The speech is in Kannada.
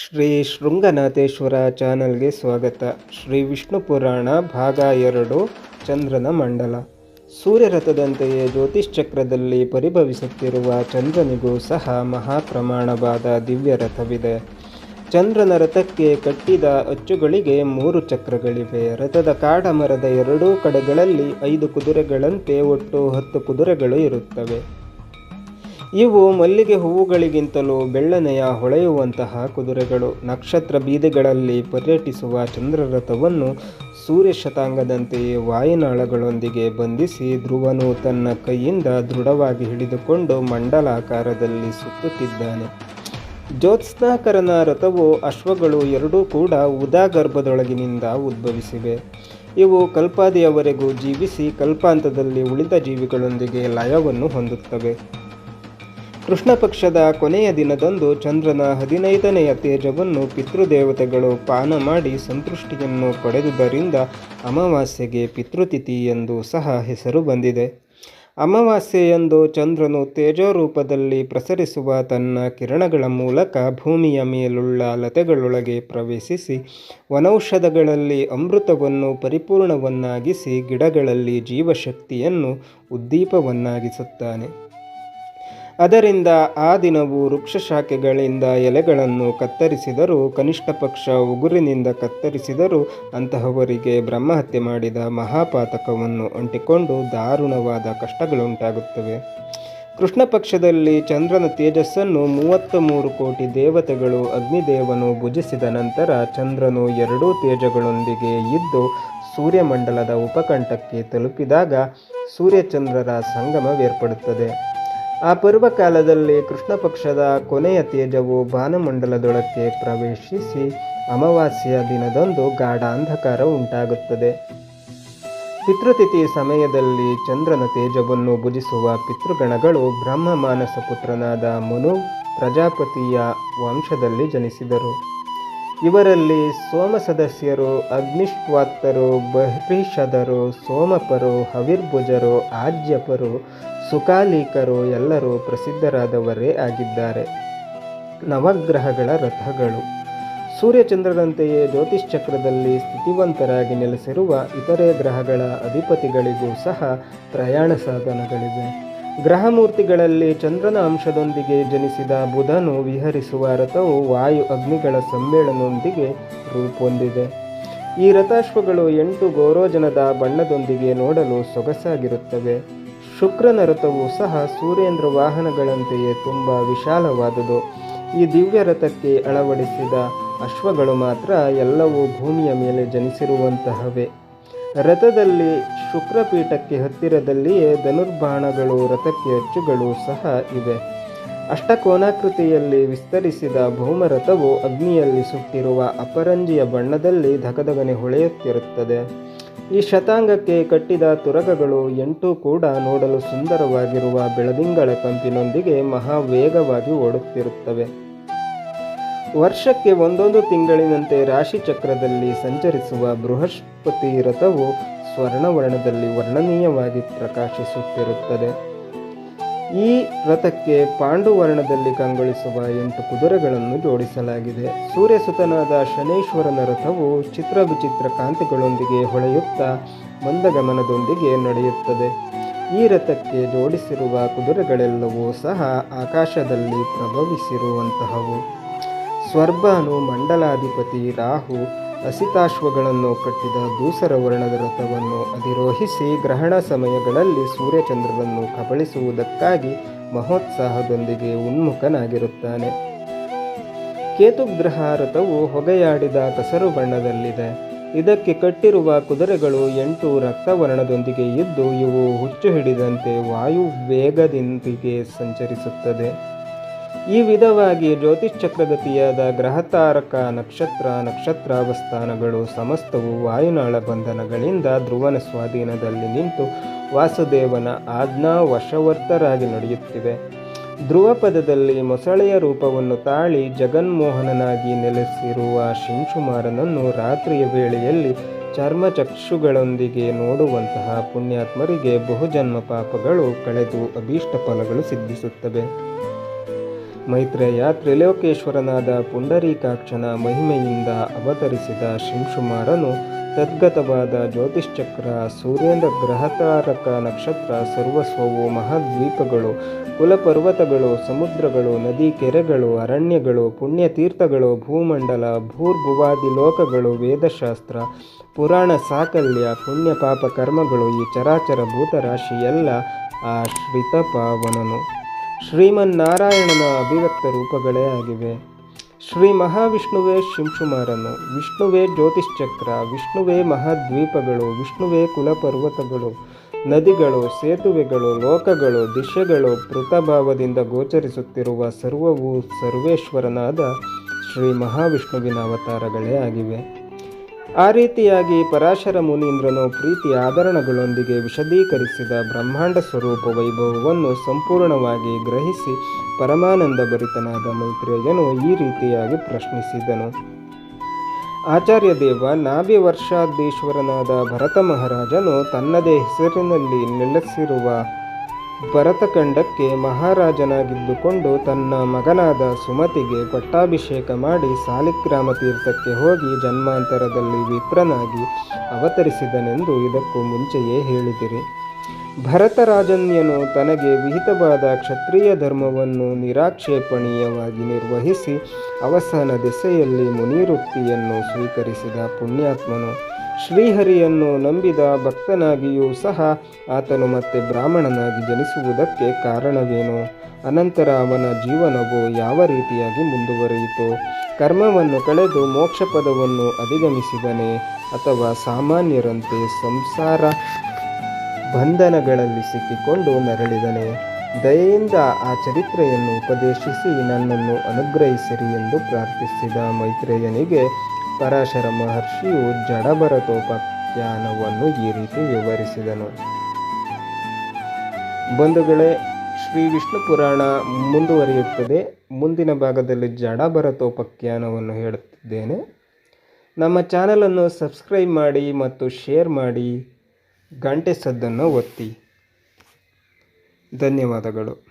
ಶ್ರೀ ಶೃಂಗನಾಥೇಶ್ವರ ಚಾನಲ್ಗೆ ಸ್ವಾಗತ. ಶ್ರೀ ವಿಷ್ಣು ಪುರಾಣ ಭಾಗ ಎರಡು, ಚಂದ್ರನ ಮಂಡಲ. ಸೂರ್ಯರಥದಂತೆಯೇ ಜ್ಯೋತಿಷ್ಚಕ್ರದಲ್ಲಿ ಪರಿಭವಿಸುತ್ತಿರುವ ಚಂದ್ರನಿಗೂ ಸಹ ಮಹಾಪ್ರಮಾಣವಾದ ದಿವ್ಯ ರಥವಿದೆ. ಚಂದ್ರನ ರಥಕ್ಕೆ ಕಟ್ಟಿದ ಅಚ್ಚುಗಳಿಗೆ ಮೂರು ಚಕ್ರಗಳಿವೆ. ರಥದ ಕಾಡಮರದ ಎರಡೂ ಕಡೆಗಳಲ್ಲಿ ಐದು ಕುದುರೆಗಳಂತೆ ಒಟ್ಟು ಹತ್ತು ಕುದುರೆಗಳು ಇರುತ್ತವೆ. ಇವು ಮಲ್ಲಿಗೆ ಹೂವುಗಳಿಗಿಂತಲೂ ಬೆಳ್ಳನೆಯ ಹೊಳೆಯುವಂತಹ ಕುದುರೆಗಳು. ನಕ್ಷತ್ರ ಬೀದಿಗಳಲ್ಲಿ ಪರ್ಯಟಿಸುವ ಚಂದ್ರರಥವನ್ನು ಸೂರ್ಯ ಶತಾಂಗದಂತೆಯೇ ವಾಯುನಾಳಗಳೊಂದಿಗೆ ಬಂಧಿಸಿ ಧ್ರುವನು ತನ್ನ ಕೈಯಿಂದ ದೃಢವಾಗಿ ಹಿಡಿದುಕೊಂಡು ಮಂಡಲಾಕಾರದಲ್ಲಿ ಸುತ್ತುತ್ತಿದ್ದಾನೆ. ಜ್ಯೋತ್ಸ್ನಾಕರನ ರಥವು ಅಶ್ವಗಳು ಎರಡೂ ಕೂಡ ಉದಾಗರ್ಭದೊಳಗಿನಿಂದ ಉದ್ಭವಿಸಿವೆ. ಇವು ಕಲ್ಪಾದಿಯವರೆಗೂ ಜೀವಿಸಿ ಕಲ್ಪಾಂತದಲ್ಲಿ ಉಳಿದ ಜೀವಿಗಳೊಂದಿಗೆ ಲಯವನ್ನು ಹೊಂದುತ್ತವೆ. ಕೃಷ್ಣ ಪಕ್ಷದ ಕೊನೆಯ ದಿನದಂದು ಚಂದ್ರನ ಹದಿನೈದನೆಯ ತೇಜವನ್ನು ಪಿತೃದೇವತೆಗಳು ಪಾನ ಮಾಡಿ ಸಂತೃಷ್ಟಿಯನ್ನು ಪಡೆದುದರಿಂದ ಅಮಾವಾಸ್ಯೆಗೆ ಪಿತೃತಿಥಿ ಎಂದು ಸಹ ಹೆಸರು ಬಂದಿದೆ. ಅಮಾವಾಸ್ಯೆಯಂದು ಚಂದ್ರನು ತೇಜೋರೂಪದಲ್ಲಿ ಪ್ರಸರಿಸುವ ತನ್ನ ಕಿರಣಗಳ ಮೂಲಕ ಭೂಮಿಯ ಮೇಲುಳ್ಳ ಲತೆಗಳೊಳಗೆ ಪ್ರವೇಶಿಸಿ ವನೌಷಧಗಳಲ್ಲಿ ಅಮೃತವನ್ನು ಪರಿಪೂರ್ಣವನ್ನಾಗಿಸಿ ಗಿಡಗಳಲ್ಲಿ ಜೀವಶಕ್ತಿಯನ್ನು ಉದ್ದೀಪವನ್ನಾಗಿಸುತ್ತಾನೆ. ಅದರಿಂದ ಆ ದಿನವು ವೃಕ್ಷಶಾಖೆಗಳಿಂದ ಎಲೆಗಳನ್ನು ಕತ್ತರಿಸಿದರೂ, ಕನಿಷ್ಠ ಪಕ್ಷ ಉಗುರಿನಿಂದ ಕತ್ತರಿಸಿದರೂ. ಅಂತಹವರಿಗೆ ಬ್ರಹ್ಮಹತ್ಯೆ ಮಾಡಿದ ಮಹಾಪಾತಕವನ್ನು ಅಂಟಿಕೊಂಡು ದಾರುಣವಾದ ಕಷ್ಟಗಳುಂಟಾಗುತ್ತವೆ. ಕೃಷ್ಣ ಪಕ್ಷದಲ್ಲಿ ಚಂದ್ರನ ತೇಜಸ್ಸನ್ನು ಮೂವತ್ತ ಮೂರು ಕೋಟಿ ದೇವತೆಗಳು ಅಗ್ನಿದೇವನು ಭುಜಿಸಿದ ನಂತರ ಚಂದ್ರನು ಎರಡೂ ತೇಜಗಳೊಂದಿಗೆ ಇದ್ದು ಸೂರ್ಯಮಂಡಲದ ಉಪಕಂಠಕ್ಕೆ ತಲುಪಿದಾಗ ಸೂರ್ಯಚಂದ್ರರ ಸಂಗಮವೇರ್ಪಡುತ್ತದೆ. ಆ ಪರ್ವಕಾಲದಲ್ಲಿ ಕೃಷ್ಣ ಪಕ್ಷದ ಕೊನೆಯ ತೇಜವು ಭಾನುಮಂಡಲದೊಳಕ್ಕೆ ಪ್ರವೇಶಿಸಿ ಅಮಾವಾಸ್ಯೆಯ ದಿನದಂದು ಗಾಢ ಅಂಧಕಾರ ಉಂಟಾಗುತ್ತದೆ. ಪಿತೃತಿಥಿ ಸಮಯದಲ್ಲಿ ಚಂದ್ರನ ತೇಜವನ್ನು ಭುಜಿಸುವ ಪಿತೃಗಣಗಳು ಬ್ರಹ್ಮ ಮಾನಸ ಪುತ್ರನಾದ ಮನು ಪ್ರಜಾಪತಿಯ ವಂಶದಲ್ಲಿ ಜನಿಸಿದರು. ಇವರಲ್ಲಿ ಸೋಮ ಸದಸ್ಯರು ಅಗ್ನಿಷ್ವಾತ್ತರು ಬಹ್ರೀಷದರು, ಸೋಮಪರು, ಹವಿರ್ಭುಜರು ಆಜ್ಯಪರು ಸುಕಾಲೀಕರು ಎಲ್ಲರೂ ಪ್ರಸಿದ್ಧರಾದವರೇ ಆಗಿದ್ದಾರೆ. ನವಗ್ರಹಗಳ ರಥಗಳು. ಸೂರ್ಯಚಂದ್ರರಂತೆಯೇ ಜ್ಯೋತಿಷ್ಚಕ್ರದಲ್ಲಿ ಸ್ಥಿತಿವಂತರಾಗಿ ನೆಲೆಸಿರುವ ಇತರೆ ಗ್ರಹಗಳ ಅಧಿಪತಿಗಳಿಗೂ ಸಹ ಪ್ರಯಾಣ ಸಾಧನಗಳಿವೆ. ಗ್ರಹಮೂರ್ತಿಗಳಲ್ಲಿ ಚಂದ್ರನ ಅಂಶದೊಂದಿಗೆ ಜನಿಸಿದ ಬುಧನು ವಿಹರಿಸುವ ರಥವು ವಾಯು ಅಗ್ನಿಗಳ ಸಮ್ಮೇಳನದೊಂದಿಗೆ ರೂಪೊಂದಿದೆ ಈ ರಥಾಶ್ವಗಳು ಎಂಟು ಗೋರೋಜನದ ಬಣ್ಣದೊಂದಿಗೆ ನೋಡಲು ಸೊಗಸಾಗಿರುತ್ತವೆ. ಶುಕ್ರನ ರಥವು ಸಹ ಸೂರ್ಯೇಂದ್ರ ವಾಹನಗಳಂತೆಯೇ ತುಂಬ ವಿಶಾಲವಾದುದು. ಈ ದಿವ್ಯ ರಥಕ್ಕೆ ಅಳವಡಿಸಿದ ಅಶ್ವಗಳು ಮಾತ್ರ ಎಲ್ಲವೂ ಭೂಮಿಯ ಮೇಲೆ ಜನಿಸಿರುವಂತಹವೇ. ರಥದಲ್ಲಿ ಶುಕ್ರಪೀಠಕ್ಕೆ ಹತ್ತಿರದಲ್ಲಿಯೇ ಧನುರ್ಬಾಣಗಳು, ರಥಕ್ಕೆ ಅಚ್ಚುಗಳು ಸಹ ಇವೆ. ಅಷ್ಟಕೋನಾಕೃತಿಯಲ್ಲಿ ವಿಸ್ತರಿಸಿದ ಭೌಮರಥವು ಅಗ್ನಿಯಲ್ಲಿ ಸುಟ್ಟಿರುವ ಅಪರಂಜಿಯ ಬಣ್ಣದಲ್ಲಿ ಧಗಧಗನೆ ಹೊಳೆಯುತ್ತಿರುತ್ತದೆ. ಈ ಶತಾಂಗಕ್ಕೆ ಕಟ್ಟಿದ ತುರಗಗಳು ಎಂಟು ಕೂಡ ನೋಡಲು ಸುಂದರವಾಗಿರುವ ಬೆಳದಿಂಗಳ ಕಂಪಿನೊಂದಿಗೆ ಮಹಾವೇಗವಾಗಿ ಓಡುತ್ತಿರುತ್ತವೆ. ವರ್ಷಕ್ಕೆ ಒಂದೊಂದು ತಿಂಗಳಿನಂತೆ ರಾಶಿ ಚಕ್ರದಲ್ಲಿ ಸಂಚರಿಸುವ ಬೃಹಸ್ಪತಿ ರಥವು ಸ್ವರ್ಣವರ್ಣದಲ್ಲಿ ವರ್ಣನೀಯವಾಗಿ ಪ್ರಕಾಶಿಸುತ್ತಿರುತ್ತದೆ. ಈ ರಥಕ್ಕೆ ಪಾಂಡುವರ್ಣದಲ್ಲಿ ಕಂಗೊಳಿಸುವ ಎಂಟು ಕುದುರೆಗಳನ್ನು ಜೋಡಿಸಲಾಗಿದೆ. ಸೂರ್ಯಸುತನಾದ ಶನೇಶ್ವರನ ರಥವು ಚಿತ್ರ ವಿಚಿತ್ರ ಕಾಂತಿಗಳೊಂದಿಗೆ ಹೊಳೆಯುತ್ತಾ ಮಂದಗಮನದೊಂದಿಗೆ ನಡೆಯುತ್ತದೆ. ಈ ರಥಕ್ಕೆ ಜೋಡಿಸಿರುವ ಕುದುರೆಗಳೆಲ್ಲವೂ ಸಹ ಆಕಾಶದಲ್ಲಿ ಪ್ರಭವಿಸಿರುವಂತಹವು. ಸ್ವರ್ಭಾನು ಮಂಡಲಾಧಿಪತಿ ರಾಹು ಅಸಿತಾಶ್ವಗಳನ್ನು ಕಟ್ಟಿದ ದೂಸರ ವರ್ಣದ ರಥವನ್ನು ಅಧಿರೋಹಿಸಿ ಗ್ರಹಣ ಸಮಯಗಳಲ್ಲಿ ಸೂರ್ಯಚಂದ್ರರನ್ನು ಕಬಳಿಸುವುದಕ್ಕಾಗಿ ಮಹೋತ್ಸಾಹದೊಂದಿಗೆ ಉನ್ಮುಖನಾಗಿರುತ್ತಾನೆ. ಕೇತುಗ್ರಹ ರಥವು ಹೊಗೆಯಾಡಿದ ಕಸರು ಬಣ್ಣದಲ್ಲಿದೆ. ಇದಕ್ಕೆ ಕಟ್ಟಿರುವ ಕುದುರೆಗಳು ಎಂಟು ರಕ್ತವರ್ಣದೊಂದಿಗೆ ಇದ್ದು ಇವು ಹುಚ್ಚು ಹಿಡಿದಂತೆ ವಾಯು ವೇಗದೊಂದಿಗೆ ಸಂಚರಿಸುತ್ತದೆ. ಈ ವಿಧವಾಗಿ ಜ್ಯೋತಿಷ್ಚಕ್ರಗತಿಯಾದ ಗ್ರಹತಾರಕ ನಕ್ಷತ್ರ, ನಕ್ಷತ್ರಾವಸ್ಥಾನಗಳು ಸಮಸ್ತವು ವಾಯುನಾಳ ಬಂಧನಗಳಿಂದ ಧ್ರುವನ ಸ್ವಾಧೀನದಲ್ಲಿ ನಿಂತು ವಾಸುದೇವನ ಆಜ್ಞಾ ವಶವರ್ತರಾಗಿ ನಡೆಯುತ್ತಿವೆ. ಧ್ರುವ ಪದದಲ್ಲಿ ಮೊಸಳೆಯ ರೂಪವನ್ನು ತಾಳಿ ಜಗನ್ಮೋಹನನಾಗಿ ನೆಲೆಸಿರುವ ಶಿಂಶುಮಾರನನ್ನು ರಾತ್ರಿಯ ವೇಳೆಯಲ್ಲಿ ಚರ್ಮಚಕ್ಷುಗಳೊಂದಿಗೆ ನೋಡುವಂತಹ ಪುಣ್ಯಾತ್ಮರಿಗೆ ಬಹುಜನ್ಮ ಪಾಪಗಳು ಕಳೆದು ಅಭೀಷ್ಟ ಫಲಗಳು ಸಿದ್ಧಿಸುತ್ತವೆ. ಮೈತ್ರೇಯ ತ್ರಿಲೋಕೇಶ್ವರನಾದ ಪುಂಡರೀಕಾಕ್ಷನ ಮಹಿಮೆಯಿಂದ ಅವತರಿಸಿದ ಶಿಂಶುಮಾರನು ತದ್ಗತವಾದ ಜ್ಯೋತಿಶ್ಚಕ್ರ ಸೂರ್ಯನ ಗ್ರಹತಾರಕ ನಕ್ಷತ್ರ, ಸರ್ವಸ್ವವು ಮಹಾದ್ವೀಪಗಳು, ಕುಲಪರ್ವತಗಳು, ಸಮುದ್ರಗಳು, ನದಿ ಕೆರೆಗಳು, ಅರಣ್ಯಗಳು, ಪುಣ್ಯತೀರ್ಥಗಳು, ಭೂಮಂಡಲ ಭೂರ್ಭುವಾದಿ ಲೋಕಗಳು, ವೇದಶಾಸ್ತ್ರ, ಪುರಾಣ ಸಾಕಲ್ಯ ಪುಣ್ಯ ಪಾಪ ಕರ್ಮಗಳು, ಈ ಚರಾಚರ ಭೂತರಾಶಿ ಎಲ್ಲ ಆ ಶ್ರಿತಪಾವನನು ಶ್ರೀಮನ್ನಾರಾಯಣನ ಅಭಿವ್ಯಕ್ತ ರೂಪಗಳೇ ಆಗಿವೆ. ಶ್ರೀ ಮಹಾವಿಷ್ಣುವೇ ಶಿಂಶುಮಾರನು, ವಿಷ್ಣುವೇ ಜ್ಯೋತಿಶ್ಚಕ್ರ ವಿಷ್ಣುವೇ ಮಹಾದ್ವೀಪಗಳು, ವಿಷ್ಣುವೇ ಕುಲಪರ್ವತಗಳು, ನದಿಗಳು, ಸೇತುವೆಗಳು, ಲೋಕಗಳು, ದಿಶೆಗಳು ಪೃತಭಾವದಿಂದ ಗೋಚರಿಸುತ್ತಿರುವ ಸರ್ವವು ಸರ್ವೇಶ್ವರನಾದ ಶ್ರೀ ಮಹಾವಿಷ್ಣುವಿನ ಅವತಾರಗಳೇ ಆಗಿವೆ. ಆ ರೀತಿಯಾಗಿ ಪರಾಶರ ಮುನೀಂದ್ರನು ಪ್ರೀತಿ ಆಭರಣಗಳೊಂದಿಗೆ ವಿಶದೀಕರಿಸಿದ ಬ್ರಹ್ಮಾಂಡ ಸ್ವರೂಪ ವೈಭವವನ್ನು ಸಂಪೂರ್ಣವಾಗಿ ಗ್ರಹಿಸಿ ಪರಮಾನಂದ ಭರಿತನಾದ ಮೈತ್ರೇಯನು ಈ ರೀತಿಯಾಗಿ ಪ್ರಶ್ನಿಸಿದನು. ಆಚಾರ್ಯ ದೇವ, ನಾಭಿ ವರ್ಷಾಧೀಶ್ವರನಾದ ಭರತ ಮಹಾರಾಜನು ತನ್ನದೇ ಹೆಸರಿನಲ್ಲಿ ನೆಲೆಸಿರುವ ಭರತಖಂಡಕ್ಕೆ ಮಹಾರಾಜನಾಗಿದ್ದುಕೊಂಡು ತನ್ನ ಮಗನಾದ ಸುಮತಿಗೆ ಪಟ್ಟಾಭಿಷೇಕ ಮಾಡಿ ಸಾಲಿಗ್ರಾಮ ತೀರ್ಥಕ್ಕೆ ಹೋಗಿ ಜನ್ಮಾಂತರದಲ್ಲಿ ವಿಪ್ರನಾಗಿ ಅವತರಿಸಿದನೆಂದು ಇದಕ್ಕೂ ಮುಂಚೆಯೇ ಹೇಳಿದಿರಿ. ಭರತರಾಜನ್ಯನು ತನಗೆ ವಿಹಿತವಾದ ಕ್ಷತ್ರಿಯ ಧರ್ಮವನ್ನು ನಿರಾಕ್ಷೇಪಣೀಯವಾಗಿ ನಿರ್ವಹಿಸಿ ಅವಸಾನ ದೆಸೆಯಲ್ಲಿ ಮುನಿವೃತ್ತಿಯನ್ನು ಸ್ವೀಕರಿಸಿದ ಪುಣ್ಯಾತ್ಮನು. ಶ್ರೀಹರಿಯನ್ನು ನಂಬಿದ ಭಕ್ತನಾಗಿಯೂ ಸಹ ಆತನು ಮತ್ತೆ ಬ್ರಾಹ್ಮಣನಾಗಿ ಜನಿಸುವುದಕ್ಕೆ ಕಾರಣವೇನು? ಅನಂತರ ಅವನ ಜೀವನವು ಯಾವ ರೀತಿಯಾಗಿ ಮುಂದುವರಿಯಿತು? ಕರ್ಮವನ್ನು ಕಳೆದು ಮೋಕ್ಷ ಪದವನ್ನು ಅಧಿಗಮಿಸಿದನೇ ಅಥವಾ ಸಾಮಾನ್ಯರಂತೆ ಸಂಸಾರ ಬಂಧನಗಳಲ್ಲಿ ಸಿಕ್ಕಿಕೊಂಡು ನರಳಿದನೆ? ದಯೆಯಿಂದ ಆ ಚರಿತ್ರೆಯನ್ನು ಉಪದೇಶಿಸಿ ನನ್ನನ್ನು ಅನುಗ್ರಹಿಸಿರಿ ಎಂದು ಪ್ರಾರ್ಥಿಸಿದ ಮೈತ್ರೇಯನಿಗೆ ಪರಾಶರ ಮಹರ್ಷಿಯು ಜಡಭರತೋಪಾಖ್ಯಾನವನ್ನು ಈ ರೀತಿ ವಿವರಿಸಿದನು. ಬಂಧುಗಳೇ, ಶ್ರೀ ವಿಷ್ಣು ಪುರಾಣ ಮುಂದುವರಿಯುತ್ತದೆ. ಮುಂದಿನ ಭಾಗದಲ್ಲಿ ಜಡಭರತೋಪಾಖ್ಯಾನವನ್ನು ಹೇಳುತ್ತಿದ್ದೇನೆ. ನಮ್ಮ ಚಾನಲನ್ನು ಸಬ್ಸ್ಕ್ರೈಬ್ ಮಾಡಿ ಮತ್ತು ಶೇರ್ ಮಾಡಿ, ಗಂಟೆ ಸದ್ದನ್ನು ಒತ್ತಿ. ಧನ್ಯವಾದಗಳು.